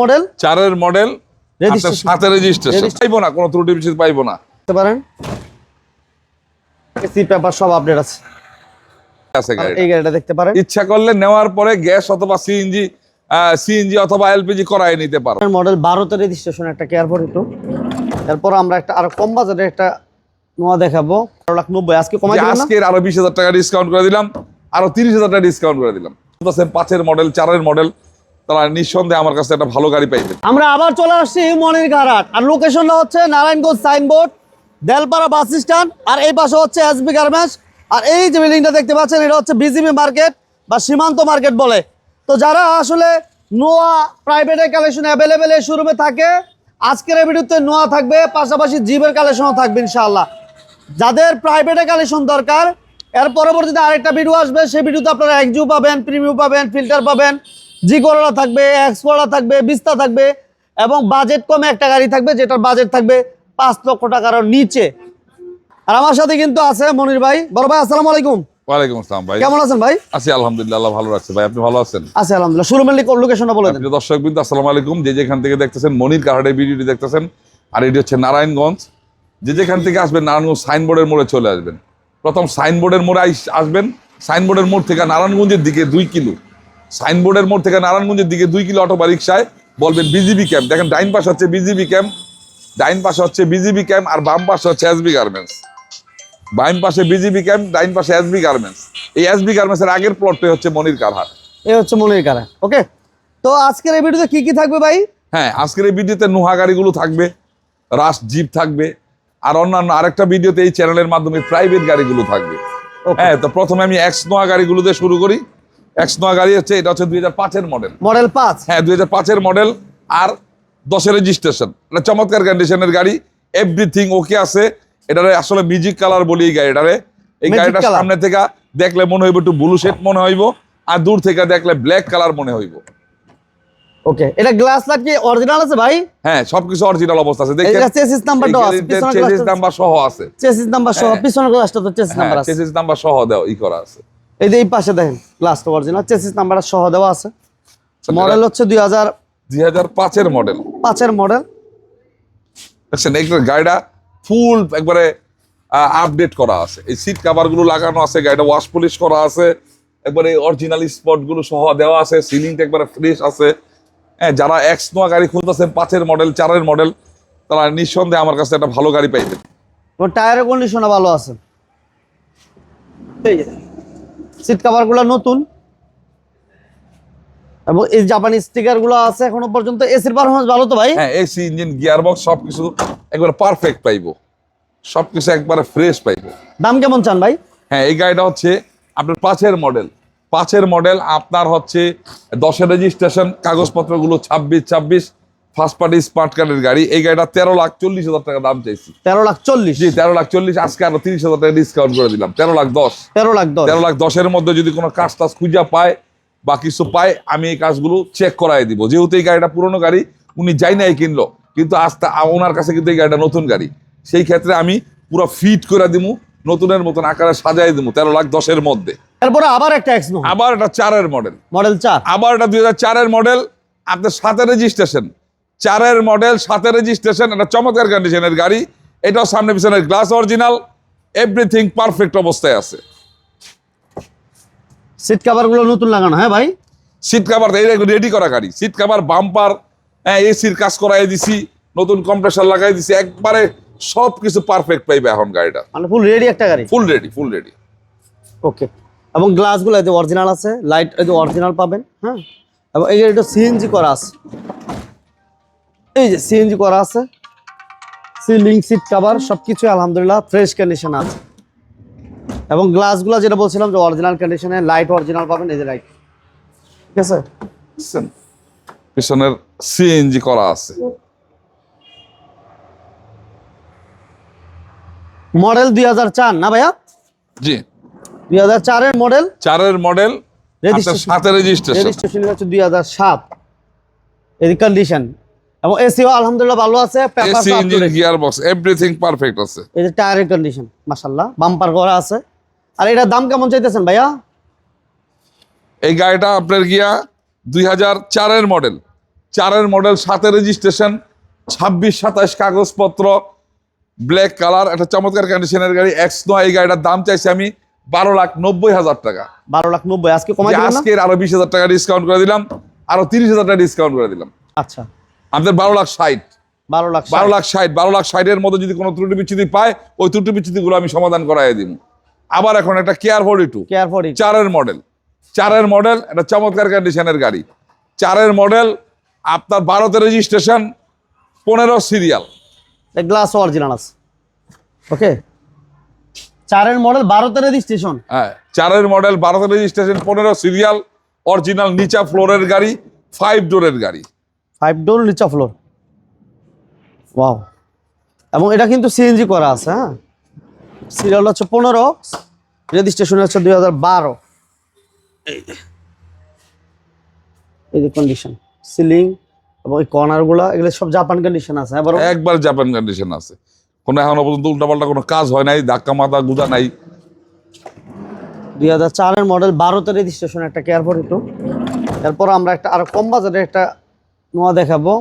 Model চারের model সাথে registration পাইবো না কোনো ত্রুটি বিচ্ছিন্ন পাইবো না। দেখতে পারেন। এসি পেপার সব আপডেট আছে। আছে এই গাড়িটা দেখতে পারেন। ইচ্ছা করলে নেওয়ার পরে গ্যাস অথবা সিএনজি সিএনজি অথবা এলপিজি করাই নিতে পারো। মডেল বারোতে রেজিস্ট্রেশন একটা আমরা একটা আরও কম বাজারের একটা নোয়া দেখাবো। বারো লাখ নব্বই আজকে কমাই আরও বিশ হাজার টাকা ডিসকাউন্ট করে দিলাম আরও তিরিশ হাজার টাকা ডিসকাউন্ট করে দিলাম। পাঁচের মডেল চারের মডেল তারা নিঃসন্দেহে আমার কাছে একটা ভালো গাড়ি পাইবে আমরা আবার চলে আসছি মনির ঘাট আর লোকেশনটা হচ্ছে Narayanganj signboard, Delpara bus stand, আর এই পাশে হচ্ছে এসবি গার্মেন্টস। আর এই যে বিল্ডিংটা দেখতে পাচ্ছেন, এটা হচ্ছে বিজিবি মার্কেট বা সীমান্ত মার্কেট বলে। তো যারা আসলে নোয়া প্রাইভেটের কালেকশন অ্যাভেলেবেল এই শোরুমে থাকে, আজকের এই ভিডিওতে নোয়া থাকবে, পাশাপাশি জিপের কালেকশনও থাকবে ইনশাআল্লাহ। যাদের প্রাইভেটে কালেকশন দরকার, এর পরবর্তীতে আরেকটা ভিডিও আসবে, সেই ভিডিওতে আপনারা একজু পাবেন, প্রিমিয়াম পাবেন, ফিল্টার পাবেন। জি করোলা থাকবে এক্সপোরা থাকবে বিস্তা থাকবে এবং বাজেট কমে একটা গাড়ি থাকবে যেটার বাজেট থাকবে পাঁচ লক্ষ টাকার নিচে। আর আমার সাথে কিন্তু আছে মনির ভাই। বড় ভাই আসসালামু আলাইকুম। ওয়ালাইকুম আসসালাম ভাই। কেমন আছেন ভাই? আছি আলহামদুলিল্লাহ ভালো ভাই আপনি ভালো আছেন? আছে আলহামদুলিল্লাহ। শোরুমের লোকেশনটা বলে দেন। দর্শক বিন্দু আসসালামু আলাইকুম। যে যেখান থেকে দেখতেছেন মনির কাহারের ভিডিওটি দেখতেছেন আর এটি হচ্ছে নারায়ণগঞ্জ। যে যেখান থেকে আসবেন নারায়ণগঞ্জ সাইনবোর্ডের মোড়ে চলে আসবেন। প্রথম সাইনবোর্ডের মোড়ে আসবেন। সাইনবোর্ডের মোড় থেকে নারায়ণগঞ্জের দিকে দুই কিলো। সাইনবোর্ডের মোড় থেকে নারায়ণগঞ্জের দিকে দুই কিলো অটো বা রিক্সায় বলবেন বিজিবি ক্যাম্প। দেখেন ডাইন পাশে হচ্ছে বিজিবি ক্যাম্প ডাইন পাশে হচ্ছে বিজিবি ক্যাম্প আর বাম পাশে হচ্ছে এসবি গার্মেন্টস। বাম পাশে বিজিবি ক্যাম্প ডাইন পাশে এসবি গার্মেন্টস। এই এসবি গার্মেন্টসের আগের প্লটটাই হচ্ছে মনির কারহাট। এই হচ্ছে মনির কারা ওকে? তো আজকের এই ভিডিওতে কি কি থাকবে ভাই? হ্যাঁ আজকের এই ভিডিওতে নোহা গাড়িগুলো থাকবে রাশ জিপ থাকবে আর অন্যান্য আরেকটা ভিডিওতে এই চ্যানেলের মাধ্যমে প্রাইভেট গাড়িগুলো থাকবে। হ্যাঁ তো প্রথমে আমি এক্স নোয়া গাড়িগুলো দিয়ে শুরু করি। এক্স নোয়া গাড়ি হচ্ছে এটা হচ্ছে দুই হাজার পাঁচের মডেল মডেল পাঁচ? হ্যাঁ দুই হাজার পাঁচের মডেল আর দশের রেজিস্ট্রেশন এটা চমৎকার কন্ডিশনের গাড়ি এভরিথিং ওকে আছে। এটারে আসলে মিউজিক কালার বলি এই গাড়িটারে। এই color? সামনে থেকে দেখলে মনে হইব একটু ব্লু শেড মনে হইব আর দূর থেকে দেখলে ব্ল্যাক কালার মনে হইব। ওকে এটা গ্লাস লাইট কি অরিজিনাল আছে ভাই? হ্যাঁ সবকিছু অরিজিনাল অবস্থা আছে। দেখেন এটা চেসিস আছে চেসিস নাম্বার সহ আছে। চেসিস নাম্বার সহ হ্যাঁ। পিছনের গ্লাসটা তো চেসিস নাম্বার আছে। চেসিস নাম্বার সহ দেওয়া ই করা আছে। এই যে এই পাশে দেখেন গ্লাসটা অরিজিনাল চেসিস নাম্বারটা সহ দেওয়া আছে। মডেল হচ্ছে দুই হাজার দুই হাজার পাঁচের মডেল পাঁচের মডেল দেখছেন এই গাড়িটা ফুল একবারে আপডেট করা আছে। এই সিট কাভারগুলো লাগানো আছে গাড়িটা ওয়াশ পলিশ করা আছে একবারে অরিজিনাল স্পটগুলো সহ দেওয়া আছে সিলিংটা একবারে ফ্রেশ আছে। হ্যাঁ যারা এক্স নোয়া গাড়ি খুঁজতেছেন পাঁচের মডেল চারের মডেল তারা নিঃসন্দেহে আমার কাছে একটা ভালো গাড়ি পাইবেন। ওর টায়ারের কন্ডিশনও ভালো আছে। সিট কাভারগুলো নতুন। এবং এই জাপানি স্টিকারগুলো আছে এখনও পর্যন্ত। এসির পারফরমেন্স ভালো তো ভাই? হ্যাঁ এসি ইঞ্জিন গিয়ার বক্স সবকিছু একবারে পারফেক্ট পাইবো। সবকিছু একবারে ফ্রেশ পাইবো। দাম কেমন চান ভাই? হ্যাঁ এই গাড়িটা হচ্ছে আপনার পাঁচের মডেল পাঁচের মডেল আপনার হচ্ছে দশের রেজিস্ট্রেশন কাগজপত্রগুলো ছাব্বিশ ছাব্বিশ ফার্স্ট পার্টি স্মার্ট কার্ডের গাড়ি। এই গাড়িটা তেরো লাখ চল্লিশ হাজার টাকা দাম চাইছি। তেরো লাখ চল্লিশ। জি তেরো লাখ চল্লিশ। আজকে আরও তিরিশ হাজার টাকা ডিসকাউন্ট করে দিলাম। তেরো লাখ দশ। তেরো লাখ দশ। তেরো লাখ দশের মধ্যে যদি কোনো কাজ টাজ খুঁজা পায় বা কিছু পায় আমি এই কাজগুলো চেক করাই দিব। যেহেতু এই গাড়িটা পুরনো গাড়ি উনি যাই নাই কিনলো কিন্তু আজ ওনার কাছে কিন্তু এই গাড়িটা নতুন গাড়ি। সেই ক্ষেত্রে আমি পুরো ফিট করে দিমু নতুনের মতন আকারে সাজাই দিমু তেরো লাখ দশের মধ্যে। তারপরে আবার একটা আবার এটা চারের মডেল মডেল চার। আবার এটা দুই হাজার চারের মডেল আপনার সাথে রেজিস্ট্রেশন চারের মডেল সাথে রেজিস্ট্রেশন এটা চমৎকার কন্ডিশনের গাড়ি। এটাও সামনে পিছনের গ্লাস অরিজিনাল এভরিথিং পারফেক্ট অবস্থায় আছে। সিট কাভারগুলো নতুন লাগানো হ্যাঁ ভাই? সিট কাভার এই রেডি করা গাড়ি। সিট কাভার বাম্পার হ্যাঁ এসির কাজ করাই দিছি নতুন কম্প্রেসার লাগাই দিছি। একবারে সব কিছু পারফেক্ট পাইবে এখন গাড়িটা। মানে ফুল রেডি একটা গাড়ি? Full ready full ready okay এবং গ্লাসগুলো এই যে অরিজিনাল আছে লাইট যে অরিজিনাল পাবেন হ্যাঁ? এবং এই গাড়িটা সিএনজি করা আছে। এই যে সিএনজি করা আছে। সিলিং সিট কাভার সবকিছু আলহামদুলিল্লাহ ফ্রেশ কন্ডিশন আছে। এবং গ্লাসগুলো যেটা বলছিলাম যে অরিজিনাল কন্ডিশনে লাইট অরিজিনাল পাবেন এই যে লাইট ঠিক আছে? পিছনের সিএনজি করা আছে। মডেল দুই হাজার চার না ভাইয়া? জি। দুই হাজার চারের মডেল চারের মডেল রেজিস্ট্রেশন রেজিস্ট্রেশন হচ্ছে দুই হাজার সাত। এই কন্ডিশন এবং এসিও আলহামদুলিল্লাহ ভালো আছে AC engine gear box everything perfect আছে। এই যে টায়ারের কন্ডিশন মাশাল্লাহ বাম্পার করা আছে। আর এটার দাম কেমন চাইতেছেন ভাইয়া? এই গাড়িটা আপনার গিয়া দুই হাজার চারের মডেল চারের মডেল সাতের রেজিস্ট্রেশন ছাব্বিশ সাতাশ কাগজপত্র ব্ল্যাক কালার একটা চমৎকার কন্ডিশনের গাড়ি। এক্স নয় এই গাড়িটার দাম চাইছি আমি বারো লাখ নব্বই হাজার টাকা। বারো লাখ নব্বই আজকে আজকের আরও বিশ হাজার টাকা ডিসকাউন্ট করে দিলাম আরও তিরিশ হাজার টাকা ডিসকাউন্ট করে দিলাম। আচ্ছা। আমাদের বারো লাখ ষাট। বারো লাখ বারো লাখ ষাট বারো লাখ ষাটের মধ্যে যদি কোনো ত্রুটি বিচ্ছুতি পায় ওই ত্রুটি বিচ্ছুতিগুলো আমি সমাধান করাই দিব আবার এখন একটা care forty two care for চারের মডেল চারের মডেল একটা চমৎকার কন্ডিশনের গাড়ি। চারের মডেল আপনার ভারতে রেজিস্ট্রেশন পনেরো সিরিয়াল গ্লাস অরিজিনাল আছে। ওকে চারের মডেল বারোতে রেজিস্ট্রেশন হ্যাঁ চারের মডেল ভারতে রেজিস্ট্রেশন পনেরো সিরিয়াল অরিজিনাল নিচা ফ্লোরের গাড়ি ফাইভ ডোরের গাড়ি। ফাইভ ডোর নিচা ফ্লোর ওয়াও এবং এটা কিন্তু সিএনজি করা আছে হ্যাঁ? সিরিয়াল হচ্ছে পনেরো রেজিস্ট্রেশন হচ্ছে দুই হাজার বারো। এই যে কন্ডিশন সিলিং এবং এই কর্নারগুলো এগুলো সব জাপান কন্ডিশন আছে হ্যাঁ একবার জাপান কন্ডিশন আছে। কোনো এখনও পর্যন্ত উল্টাপাল্টা কোনো কাজ হয় নাই ধাক্কা মাথা গুদা নাই। দুই হাজার চারের মডেল বারোতে রেজিস্ট্রেশন একটা কেয়ার ফর একটু। এরপর আমরা একটা আরও কম বাজেটের একটা নোয়া দেখাবো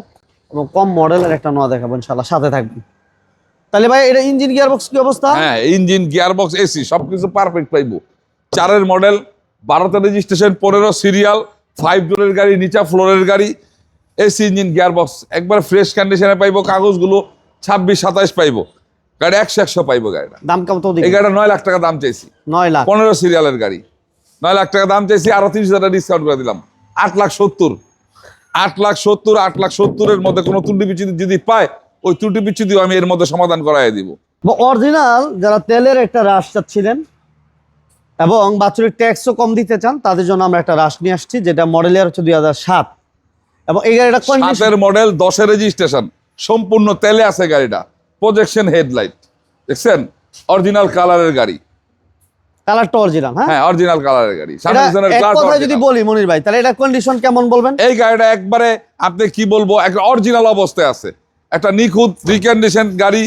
এবং কম মডেলের একটা নোয়া দেখাবো ইনশাল্লাহ সাথে থাকবেন তাহলে ভাই এটা ইঞ্জিন গিয়ার বক্স কি অবস্থা? হ্যাঁ ইঞ্জিন গিয়ারবক্স এসি সবকিছু পারফেক্ট পাইবো। চারের মডেল বারোতে রেজিস্ট্রেশন পনেরো সিরিয়াল ফাইভ ডোরের গাড়ি নিচা ফ্লোরের গাড়ি এসি ইঞ্জিন গিয়ারবক্স। একবার ফ্রেশ কন্ডিশনে পাইবো কাগজগুলো ছাব্বিশ সাতাইশ পাইবো। গাড়ি একশো একশো পাইবো গাড়িটা। দাম কত এই গাড়িটা নয় লাখ টাকা দাম চাইছি। নয় লাখ। পনেরো সিরিয়ালের গাড়ি। নয় লাখ টাকা দাম চাইছি আরও তিরিশ হাজার ডিসকাউন্ট করে দিলাম। আট লাখ সত্তর। আট লাখ সত্তর আট লাখ সত্তরের মধ্যে কোনো ত্রুটি বিচ্ছুতি যদি পায় ওই ত্রুটি বিচ্ছুতিও আমি এর মধ্যে সমাধান করাই দিব। অরিজিনাল যারা তেলের একটা রাশ চাচ্ছিলেন এবং বাছুরের ট্যাক্সও কম দিতে চান তাদের জন্য আমরা একটা রাশ নিয়ে আসছি যেটা মডেলের হচ্ছে দুই হাজার সাত। এবং এই গাড়িটা সাতের মডেল দশের রেজিস্ট্রেশন সম্পূর্ণ তেলে আছে গাড়িটা প্রজেকশন হেডলাইট দেখছেন? অরিজিনাল কালারের গাড়ি। কালারটা অরিজিনাল হ্যাঁ? হ্যাঁ অরিজিনাল কালারের গাড়ি। glass কথায় যদি। বলি মনির ভাই তাহলে এটা কন্ডিশন কেমন বলবেন? এই গাড়িটা একবারে আপনি কি বলব একটা অরিজিনাল অবস্থায় আছে। একটা নিখুঁত রিকন্ডিশন গাড়ি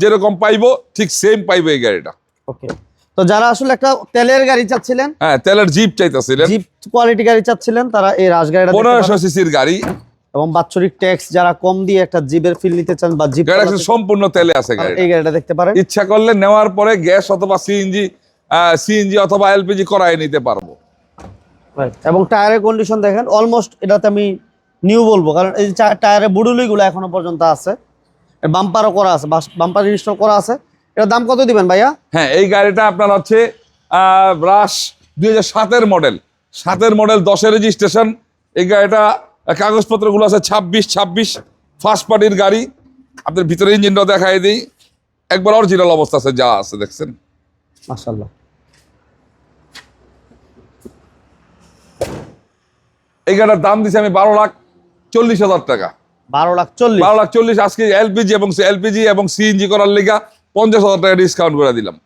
যেরকম পাইবো ঠিক সেম পাইবো এই গাড়িটা। ওকে তো যারা আসলে একটা তেলের গাড়ি চাচ্ছিলেন হ্যাঁ তেলের জিপ চাইতেছিলেন। জিপ কোয়ালিটি গাড়ি চাচ্ছিলেন তারা এই রাজ গাড়িটা দেখতে পনেরোশো পারেন। সিসির গাড়ি। এবং বাৎসরিক ট্যাক্স যারা কম দিয়ে একটা জিপের ফিল নিতে চান বা জিপ সম্পূর্ণ তেলে আছে গাড়ি এই গাড়িটা দেখতে পারেন। ইচ্ছা করলে নেওয়ার পরে গ্যাস অথবা সিএনজি সিএনজি অথবা এলপিজি করাই নিতে পারব. এবং টায়ারের কন্ডিশন দেখেন অলমোস্ট এটাতে আমি নিউ বলব কারণ এই টায়ারের বুডুলিগুলো এখনও পর্যন্ত আছে। বাম্পারও করা আছে বাম্পার ইনস্টল করা আছে। এটার দাম কত দিবেন ভাইয়া? হ্যাঁ এই গাড়িটা আপনার হচ্ছে রাশ দুই হাজার সাতের মডেল সাতের মডেল দশের রেজিস্ট্রেশন এই গাড়িটা কাগজপত্রগুলো আছে ছাব্বিশ ছাব্বিশ ফার্স্ট পার্টির গাড়ি। আপনার ভিতরে ইঞ্জিনটা দেখাই দিই। একবার অরিজিনাল অবস্থা আছে যা আছে দেখছেন? মাশাল্লাহ এই গাড়িটার দাম দিছি আমি বারো লাখ চল্লিশ হাজার টাকা। বারো লাখ চল্লিশ। বারো লাখ চল্লিশ আজকে এলপিজি এবং এলপিজি এবং সিএনজি করার লেগা পঞ্চাশ হাজার টাকা ডিসকাউন্ট করে দিলাম।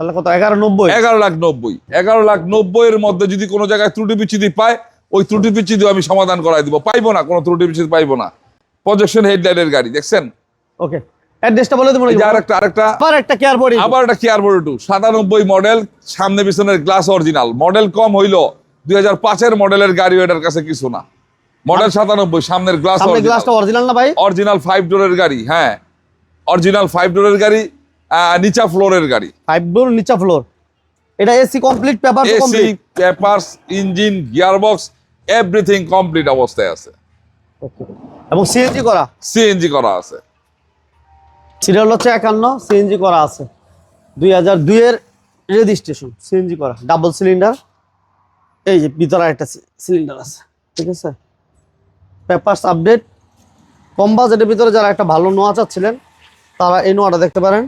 তাহলে কত? এগারো নব্বই? এগারো লাখ নব্বই। এগারো লাখ নব্বই এর মধ্যে যদি কোনো জায়গায় ত্রুটি বিচ্ছুতি পায় ওই ত্রুটি বিচ্ছুতি আমি সমাধান করাই দিব। পাইবো না কোনো ত্রুটি বিচ্ছুতি পাইবো না। প্রজেকশন হেডলাইটের গাড়ি দেখছেন? ওকে। অ্যাড্রেসটা বলে দেবো আরেকটা আরেকটা। আবার একটা কেয়ার বডি আবার একটা কেয়ার বোর্ড টু সাতানব্বই মডেল সামনে পিছনের গ্লাস অরিজিনাল মডেল কম হইল দুই হাজার পাঁচের মডেলের গাড়ি এটার কাছে কিছু না। মডেল সাতানব্বই সামনের গ্লাস গ্লাসটা অরিজিনাল না ভাই? অরিজিনাল ফাইভ ডোরের গাড়ি হ্যাঁ। অরিজিনাল ফাইভ ডোরের গাড়ি নিচা ফ্লোরের গাড়ি। ফাইভ ডোর নিচা ফ্লোর এটা AC complete paper AC papers engine gearbox everything complete অবস্থায় আছে। এবং সিএনজি করা? সিএনজি করা আছে। সিরিয়াল হচ্ছে একান্ন সিএনজি করা আছে। দুই হাজার দুইয়ের রেজিস্ট্রেশন সিএনজি করা ডাবল সিলিন্ডার এই যে ভিতরে একটা সিলিন্ডার আছে, ঠিক আছে? পেপারস আপডেট কম বাজেটের ভিতরে যারা একটা ভালো নোয়া চাচ্ছিলেন, তারা এই নোয়াটা দেখতে পারেন।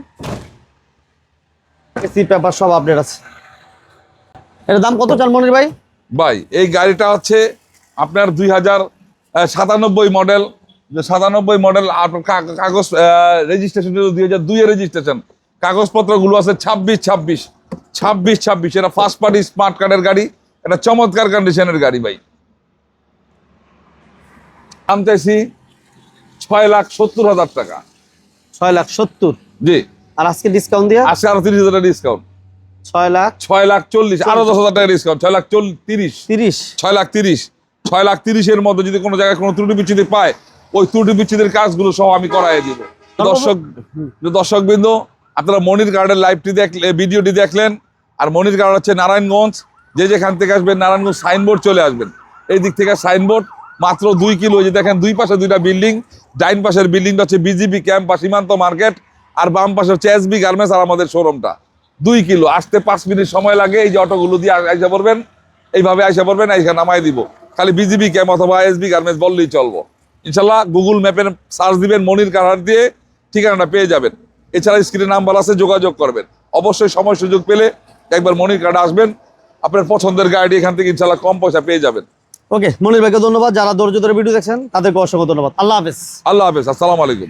এসি পেপার সব আপডেট আছে। এটার দাম কত চান মনির ভাই? ভাই, এই গাড়িটা হচ্ছে আপনার দুই হাজার সাতানব্বই মডেল সাতানব্বই মডেল কাগজ রেজিস্ট্রেশন দুই হাজার দুইয়ের রেজিস্ট্রেশন কাগজপত্রগুলো আছে ছাব্বিশ ছাব্বিশ। ছাব্বিশ ছাব্বিশ। এটা ফার্স্ট পার্টি স্মার্ট কার্ডের গাড়ি। এটা চমৎকার কন্ডিশনের গাড়ি ভাই। আমি চাইছি ছয় লাখ সত্তর হাজার টাকা। ছয় লাখ সত্তর? জি। আর আজকে ডিসকাউন্ট দিয়ে? আজকে আরও তিরিশ হাজার ডিসকাউন্ট ছয় লাখ ছয় লাখ চল্লিশ আরও দশ হাজার টাকা ডিসকাউন্ট ছয় লাখ তিরিশ। তিরিশ। ছয় লাখ তিরিশ। ছয় লাখ তিরিশের মধ্যে যদি কোনো জায়গায় কোনো ত্রুটি বিচ্ছুতি পায় ওই ত্রুটি বিচ্ছুতির কাজগুলো সহ আমি করাই দিব। দর্শক দর্শক বিন্দু আপনারা মনির গার্ডের লাইভটি দেখলে ভিডিওটি দেখলেন। আর মনির গার্ড হচ্ছে নারায়ণগঞ্জ। যে যেখান থেকে আসবেন নারায়ণগঞ্জ সাইনবোর্ড চলে আসবেন। এই দিক থেকে সাইনবোর্ড মাত্র দুই কিলো যে দেখেন দুই পাশে দুইটা বিল্ডিং, ডাইন পাশের বিল্ডিংটা হচ্ছে বিজিবি ক্যাম্প বা সীমান্ত মার্কেট, আর বাম পাশে হচ্ছে এসবি গার্মেন্টস আর আমাদের শোরুমটা। দুই কিলো, আসতে পাঁচ মিনিট সময় লাগে, এই যে অটোগুলো দিয়ে আইসা পড়বেন, এইভাবে আইসা পড়বেন এইখানে নামাই দিব। খালি বিজিবি ক্যাম্প অথবা এসবি গার্মেন্টস বললেই চলবো। ইনশাল্লাহ গুগল ম্যাপের সার্চ দিবেন, মনির কারার দিয়ে ঠিকানাটা পেয়ে যাবেন। এছাড়া স্ক্রিনে নাম্বার আছে, যোগাযোগ করবেন। অবশ্যই সময় সুযোগ পেলে একবার মনির কার্ডে আসবেন আপনার পছন্দের গাড়ি এখান থেকে ইনশাল্লাহ কম পয়সা পেয়ে যাবেন। ওকে মনির ভাইকে ধন্যবাদ। যারা ধৈর্য ধরে ভিডিও দেখছেন তাদেরকে অসংখ্য ধন্যবাদ। আল্লাহ হাফেজ। আল্লাহ হাফেজ। আসসালামু আলাইকুম।